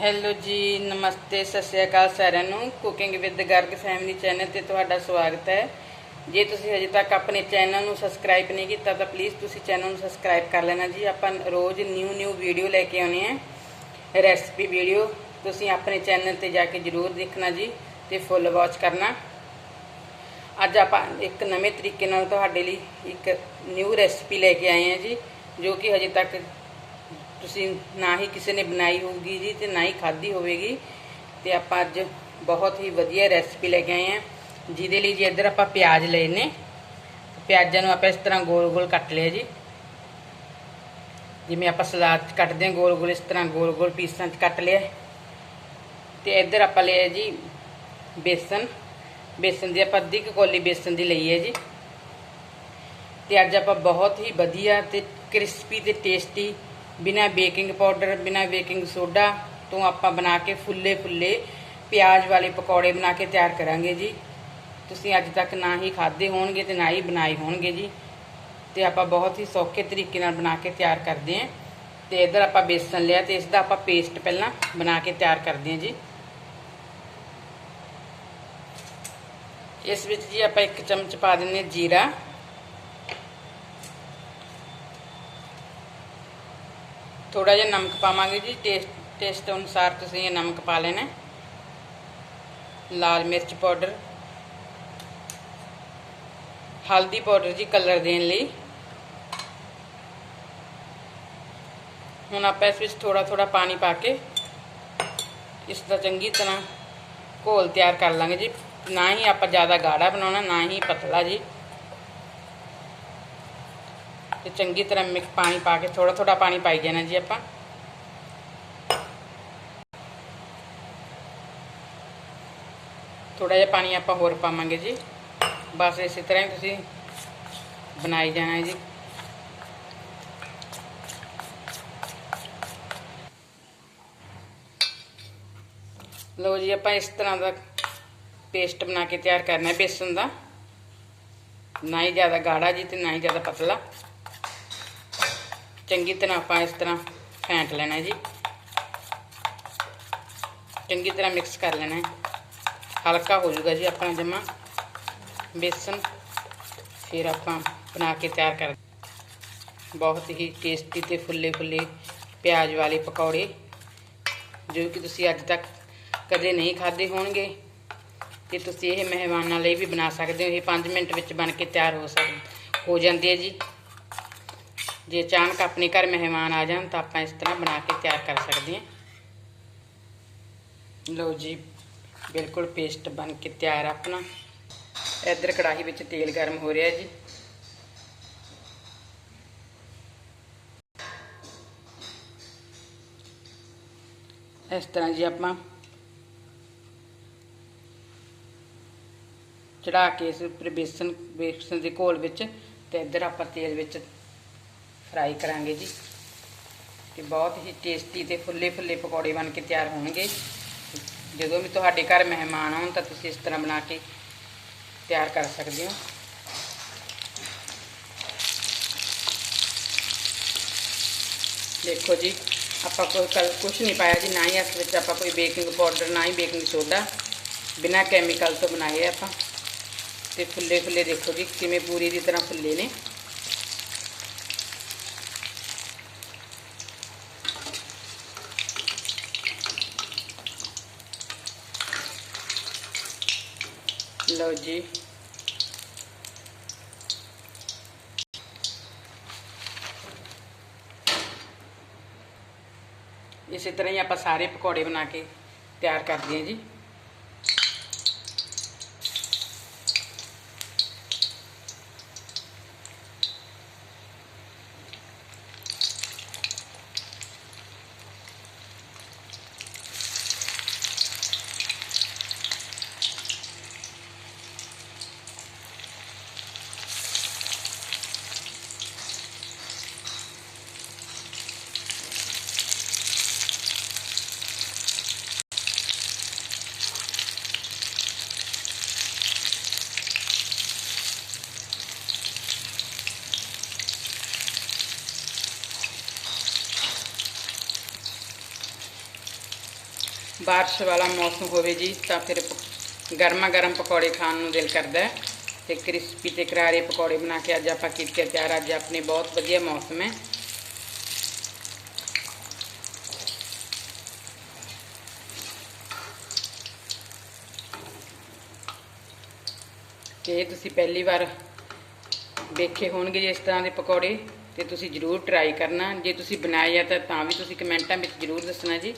Hello ਜੀ, ਨਮਸਤੇ, ਸਤਿ ਸ਼੍ਰੀ ਅਕਾਲ ਸਾਰਿਆਂ ਨੂੰ। Cooking with Garg family channel ਤੇ ਤੁਹਾਡਾ ਸਵਾਗਤ ਹੈ। ਜੇ ਤੁਸੀਂ ਹਜੇ ਤੱਕ ਆਪਣੇ ਚੈਨਲ ਨੂੰ ਸਬਸਕ੍ਰਾਈਬ ਨਹੀਂ ਕੀਤਾ, ਤਾਂ ਪਲੀਜ਼ ਤੁਸੀਂ ਚੈਨਲ ਨੂੰ ਸਬਸਕ੍ਰਾਈਬ ਕਰ ਲੈਣਾ ਜੀ। ਆਪਾਂ ਰੋਜ਼ ਨਿਊ ਨਿਊ ਵੀਡੀਓ ਲੈ ਕੇ ਆਉਨੇ ਆ। ਰੈਸਪੀ ਵੀਡੀਓ ਤੁਸੀਂ ਆਪਣੇ ਚੈਨਲ ਤੇ ਜਾ ਕੇ ਜਰੂਰ ਦੇਖਣਾ ਜੀ ਤੇ ਫੁੱਲ ਵਾਚ ਕਰਨਾ। ਅੱਜ ਆਪਾਂ ਇੱਕ ਨਵੇਂ ਤਰੀਕੇ ਨਾਲ ਤੁਹਾਡੇ ਲਈ ਇੱਕ ਨਿਊ ਰੈਸਪੀ ਲੈ ਕੇ ਆਏ ਹਾਂ ਜੀ, ਜੋ ਕਿ ਹਜੇ ਤੱਕ ਤੁਸੀਂ ਨਾ ਹੀ ਕਿਸੇ ਨੇ ਬਣਾਈ ਹੋਊਗੀ ਜੀ ਤੇ ਨਾ ਹੀ ਖਾਧੀ ਹੋਵੇਗੀ। ਤੇ ਆਪਾਂ ਅੱਜ ਬਹੁਤ ਹੀ ਵਧੀਆ ਰੈਸਪੀ ਲੈ ਕੇ ਆਏ ਹਾਂ। ਜਿਹਦੇ ਲਈ ਜੀ ਇੱਧਰ ਆਪਾਂ ਪਿਆਜ਼ ਲਏ ਨੇ। ਪਿਆਜ਼ਾਂ ਨੂੰ ਆਪਾਂ ਇਸ ਤਰ੍ਹਾਂ ਗੋਲ-ਗੋਲ ਕੱਟ ਲਿਆ ਜੀ। ਜਿਵੇਂ ਆਪਾਂ ਸਲਾਦ 'ਚ ਕੱਟਦੇ ਹਾਂ, ਗੋਲ-ਗੋਲ ਇਸ ਤਰ੍ਹਾਂ ਗੋਲ-ਗੋਲ ਪੀਸਾਂ 'ਚ ਕੱਟ ਲਿਆ। ਤੇ ਇੱਧਰ ਆਪਾਂ ਲਿਆ ਜੀ ਬੇਸਨ। ਬੇਸਨ ਦੀ ਆਪਾਂ ਅੱਧੀ ਕੁ ਕੌਲੀ ਬੇਸਨ ਦੀ ਲਈ ਹੈ ਜੀ। ਤੇ ਅੱਜ ਆਪਾਂ ਬਹੁਤ ਹੀ ਵਧੀਆ ਤੇ ਕ੍ਰਿਸਪੀ ਤੇ ਟੇਸਟੀ ਬਿਨਾ ਬੇਕਿੰਗ ਪਾਊਡਰ, ਬਿਨਾ ਬੇਕਿੰਗ ਸੋਡਾ ਤੋਂ ਆਪਾਂ ਬਣਾ ਕੇ ਫੁੱਲੇ ਫੁੱਲੇ ਪਿਆਜ਼ ਵਾਲੇ ਪਕੌੜੇ ਬਣਾ ਕੇ ਤਿਆਰ ਕਰਾਂਗੇ ਜੀ। ਤੁਸੀਂ ਅੱਜ ਤੱਕ ਨਾ ਹੀ ਖਾਦੇ ਹੋਣਗੇ ਤੇ ਨਾ ਹੀ ਬਣਾਏ ਹੋਣਗੇ ਜੀ। ਤੇ ਆਪਾਂ ਬਹੁਤ ਹੀ ਸੌਖੇ ਤਰੀਕੇ ਨਾਲ ਬਣਾ ਕੇ ਤਿਆਰ ਕਰਦੇ ਹਾਂ। ਤੇ ਇਧਰ ਆਪਾਂ ਬੇਸਨ ਲਿਆ ਤੇ ਇਸ ਦਾ ਆਪਾਂ ਪੇਸਟ ਪਹਿਲਾਂ ਬਣਾ ਕੇ ਤਿਆਰ ਕਰਦੇ ਹਾਂ ਜੀ। ਇਸ ਵਿੱਚ ਜੀ ਆਪਾਂ ਇੱਕ ਚਮਚ ਪਾ ਦਿੰਨੇ ਜੀਰਾ। ਥੋੜਾ ਜਿਹਾ ਨਮਕ ਪਾਵਾਂਗੇ ਜੀ ਟੇਸਟ ਟੇਸਟ ਅਨੁਸਾਰ ਤੁਸੀਂ ਇਹ ਨਮਕ ਪਾ ਲੈਣਾ ਲਾਲ ਮਿਰਚ ਪਾਊਡਰ। ਹਲਦੀ ਪਾਊਡਰ ਜੀ ਕਲਰ ਦੇਣ ਲਈ। ਹੁਣ ਆਪਾਂ ਇਸ ਵਿੱਚ ਥੋੜਾ ਥੋੜਾ ਪਾਣੀ ਪਾ ਕੇ ਇਸ ਦਾ ਚੰਗੀ ਤਰ੍ਹਾਂ ਘੋਲ ਤਿਆਰ ਕਰ ਲਾਂਗੇ ਜੀ। ਨਾ ਹੀ ਆਪਾਂ ਜ਼ਿਆਦਾ ਗਾੜਾ ਬਣਾਉਣਾ, ਨਾ ਹੀ ਪਤਲਾ ਜੀ। ਤੇ ਚੰਗੀ ਤਰ੍ਹਾਂ ਮਿਕਸ ਪਾਣੀ ਪਾ ਕੇ ਥੋੜਾ ਥੋੜਾ ਪਾਣੀ ਪਾਈ ਜਾਣਾ ਜੀ ਆਪਾਂ ਥੋੜਾ ਜਿਹਾ ਪਾਣੀ ਆਪਾਂ ਹੋਰ ਪਾਵਾਂਗੇ ਜੀ ਬਸ ਇਸੇ ਤਰ੍ਹਾਂ ਹੀ ਤੁਸੀਂ ਬਣਾਈ ਜਾਣਾ ਹੈ ਜੀ ਲਓ ਜੀ ਆਪਾਂ ਇਸ ਤਰ੍ਹਾਂ ਦਾ ਪੇਸਟ ਬਣਾ ਕੇ ਤਿਆਰ ਕਰਨਾ ਹੈ ਬੇਸਨ ਦਾ ਨਾ ਹੀ ਜ਼ਿਆਦਾ ਗਾੜਾ ਜੀ ਤੇ ਨਾ ਹੀ ਜ਼ਿਆਦਾ ਪਤਲਾ ਚੰਗੀ ਤਰ੍ਹਾਂ ਆਪਾਂ ਇਸ ਤਰ੍ਹਾਂ ਫੈਂਟ ਲੈਣਾ ਜੀ। ਚੰਗੀ ਤਰ੍ਹਾਂ ਮਿਕਸ ਕਰ ਲੈਣਾ। ਹਲਕਾ ਹੋ ਜਾਊਗਾ ਜੀ ਆਪਣਾ ਜਮਾ। ਬੇਸਨ ਫਿਰ ਆਪਾਂ ਬਣਾ ਕੇ ਤਿਆਰ ਕਰ ਬਹੁਤ ਹੀ ਟੇਸਟੀ ਤੇ ਫੁੱਲੇ ਫੁੱਲੇ ਪਿਆਜ਼ ਵਾਲੇ ਪਕੌੜੇ, ਜੋ ਕਿ ਤੁਸੀਂ ਅੱਜ ਤੱਕ ਕਦੇ ਨਹੀਂ ਖਾਦੇ ਹੋਣਗੇ। ਤੇ ਤੁਸੀਂ ਇਹ ਮਹਿਮਾਨਾਂ ਲਈ ਵੀ ਬਣਾ ਸਕਦੇ ਹੋ। ਇਹ 5 ਮਿੰਟ ਵਿੱਚ ਬਣ ਕੇ ਤਿਆਰ ਹੋ ਸਕ, ਹੋ ਜਾਂਦੀ ਹੈ ਜੀ। ਜੇ ਅਚਾਨਕ ਆਪਣੇ ਘਰ ਮਹਿਮਾਨ ਆ ਜਾਣ ਤਾਂ ਆਪਾਂ ਇਸ ਤਰ੍ਹਾਂ ਬਣਾ ਕੇ ਤਿਆਰ ਕਰ ਸਕਦੇ ਹਾਂ। ਲਓ ਜੀ, ਬਿਲਕੁਲ ਪੇਸਟ ਬਣ ਕੇ ਤਿਆਰ ਆਪਣਾ। ਇੱਧਰ ਕੜਾਹੀ ਵਿੱਚ ਤੇਲ ਗਰਮ ਹੋ ਰਿਹਾ ਜੀ। ਇਸ ਤਰ੍ਹਾਂ ਜੀ ਆਪਾਂ ਚੜਾ ਕੇ ਇਸ ਉੱਪਰ ਬੇਸਨ ਬੇਸਨ ਦੇ ਘੋਲ ਵਿੱਚ ਤੇ ਇੱਧਰ ਆਪਾਂ ਤੇਲ ਵਿੱਚ ਫਰਾਈ ਕਰਾਂਗੇ ਜੀ। ਤੇ ਬਹੁਤ ਹੀ ਟੇਸਟੀ ਤੇ ਫੁੱਲੇ ਫੁੱਲੇ ਪਕੌੜੇ ਬਣ ਕੇ ਤਿਆਰ ਹੋਣਗੇ। ਜਦੋਂ ਵੀ ਤੁਹਾਡੇ ਘਰ ਮਹਿਮਾਨ ਆਉਣ ਤਾਂ ਤੁਸੀਂ ਇਸ ਤਰ੍ਹਾਂ ਬਣਾ ਕੇ ਤਿਆਰ ਕਰ ਸਕਦੇ ਹੋ। ਦੇਖੋ ਜੀ, ਆਪਾਂ ਕੋਈ ਕਲ ਕੁਝ ਨਹੀਂ ਪਾਇਆ ਜੀ, ਨਾ ਹੀ ਇਸ ਵਿੱਚ ਆਪਾਂ ਕੋਈ ਬੇਕਿੰਗ ਪਾਊਡਰ ਨਾ ਹੀ ਬੇਕਿੰਗ ਸੋਡਾ ਬਿਨਾ ਕੈਮੀਕਲ ਤੋਂ ਬਣਾਏ ਆਪਾਂ। ਤੇ ਫੁੱਲੇ ਫੁੱਲੇ ਦੇਖੋ ਜੀ, ਕਿਵੇਂ ਪੂਰੀ ਦੀ ਤਰ੍ਹਾਂ ਫੁੱਲੇ ਨੇ। ਲਓ ਜੀ ਇਸੇ ਤਰ੍ਹਾਂ ਹੀ ਆਪਾਂ ਸਾਰੇ ਪਕੌੜੇ ਬਣਾ ਕੇ ਤਿਆਰ ਕਰਦੇ ਹਾਂ ਜੀ ਬਾਰਿਸ਼ ਵਾਲਾ ਮੌਸਮ ਹੋਵੇ ਜੀ, ਤਾਂ ਫਿਰ ਪ- ਗਰਮਾ ਗਰਮ ਪਕੌੜੇ ਖਾਣ ਨੂੰ ਦਿਲ ਕਰਦਾ ਹੈ ਤੇ ਕ੍ਰਿਸਪੀ ਤੇ ਕਰਾਰੇ ਪਕੌੜੇ ਬਣਾ ਕੇ ਅੱਜ ਆਪਾਂ ਕੀਤੇ ਤਿਆਰ, ਅੱਜ ਆਪਣੇ ਬਹੁਤ ਵਧੀਆ ਮੌਸਮ ਹੈ। ਤੇ ਤੁਸੀਂ ਪਹਿਲੀ ਵਾਰ ਵੇਖੇ ਹੋਣਗੇ ਜੇ ਇਸ ਤਰ੍ਹਾਂ ਦੇ ਪਕੌੜੇ, ਤੇ ਤੁਸੀਂ ਜਰੂਰ ਟਰਾਈ ਕਰਨਾ। ਜੇ ਤੁਸੀਂ ਬਣਾਏ ਆ ਤਾਂ ਵੀ ਤੁਸੀਂ ਕਮੈਂਟਾਂ ਵਿੱਚ ਜਰੂਰ ਦੱਸਣਾ ਜੀ।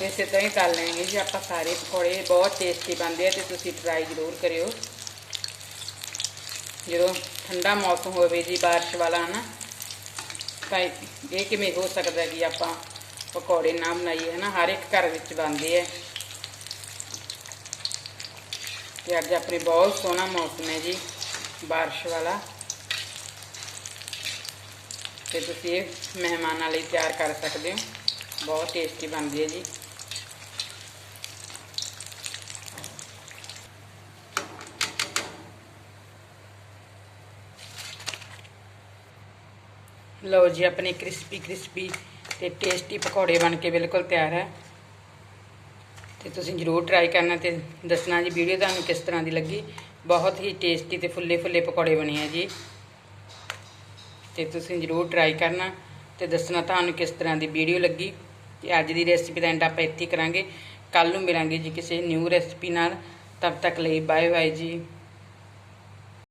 ਇਸੇ ਤਰ੍ਹਾਂ ਹੀ ਕਰ ਲੈਣਗੇ ਜੀ, ਆਪਾਂ ਸਾਰੇ ਪਕੌੜੇ ਬਹੁਤ ਟੇਸਟੀ ਬਣਦੇ ਆ ਤੇ ਤੁਸੀਂ ਟਰਾਈ ਜ਼ਰੂਰ ਕਰਿਓ। ਜਦੋਂ ਠੰਡਾ ਮੌਸਮ ਹੋਵੇ ਜੀ, ਬਾਰਿਸ਼ ਵਾਲਾ ਨਾ ਤਾਂ ਇਹ ਕਿਵੇਂ ਹੋ ਸਕਦਾ ਕਿ ਆਪਾਂ ਪਕੌੜੇ ਨਾ ਬਣਾਈਏ, ਹਨਾ? ਹਰ ਇੱਕ ਘਰ ਵਿੱਚ ਬਣਦੇ ਆ। ਤੇ ਅੱਜ ਆਪਣੇ ਬਹੁਤ ਸੋਹਣਾ ਮੌਸਮ ਹੈ ਜੀ, ਬਾਰਿਸ਼ ਵਾਲਾ। ਤੇ ਤੁਸੀਂ ਇਹ ਮਹਿਮਾਨਾਂ ਲਈ ਤਿਆਰ ਕਰ ਸਕਦੇ ਹੋ। ਬਹੁਤ ਟੇਸਟੀ ਬਣਦੀ ਹੈ ਜੀ। ਲਓ ਜੀ, ਆਪਣੇ ਕ੍ਰਿਸਪੀ ਕ੍ਰਿਸਪੀ ਤੇ ਟੇਸਟੀ ਪਕੌੜੇ ਬਣ ਕੇ ਬਿਲਕੁਲ ਤਿਆਰ ਹੈ। ਤੇ ਤੁਸੀਂ ਜਰੂਰ ਟਰਾਈ ਕਰਨਾ ਤੇ ਦੱਸਣਾ ਜੀ ਵੀਡੀਓ ਤੁਹਾਨੂੰ ਕਿਸ ਤਰ੍ਹਾਂ ਦੀ ਲੱਗੀ। ਬਹੁਤ ਹੀ ਟੇਸਟੀ ਤੇ ਫੁੱਲੇ ਫੁੱਲੇ ਪਕੌੜੇ ਬਣੇ ਆ ਜੀ। ਤੇ ਤੁਸੀਂ ਜਰੂਰ ਟਰਾਈ ਕਰਨਾ ਤੇ ਦੱਸਣਾ ਤੁਹਾਨੂੰ ਕਿਸ ਤਰ੍ਹਾਂ ਦੀ ਵੀਡੀਓ ਲੱਗੀ। ਤੇ ਅੱਜ ਦੀ ਰੈਸਪੀ ਦਾ ਐਂਡ ਆਪਾਂ ਇੱਥੇ ਕਰਾਂਗੇ। ਕੱਲ ਨੂੰ ਮਿਲਾਂਗੇ ਜੀ ਕਿਸੇ ਨਿਊ ਰੈਸਪੀ ਨਾਲ। ਤਬ ਤੱਕ ਲਈ ਬਾਏ ਬਾਏ ਜੀ।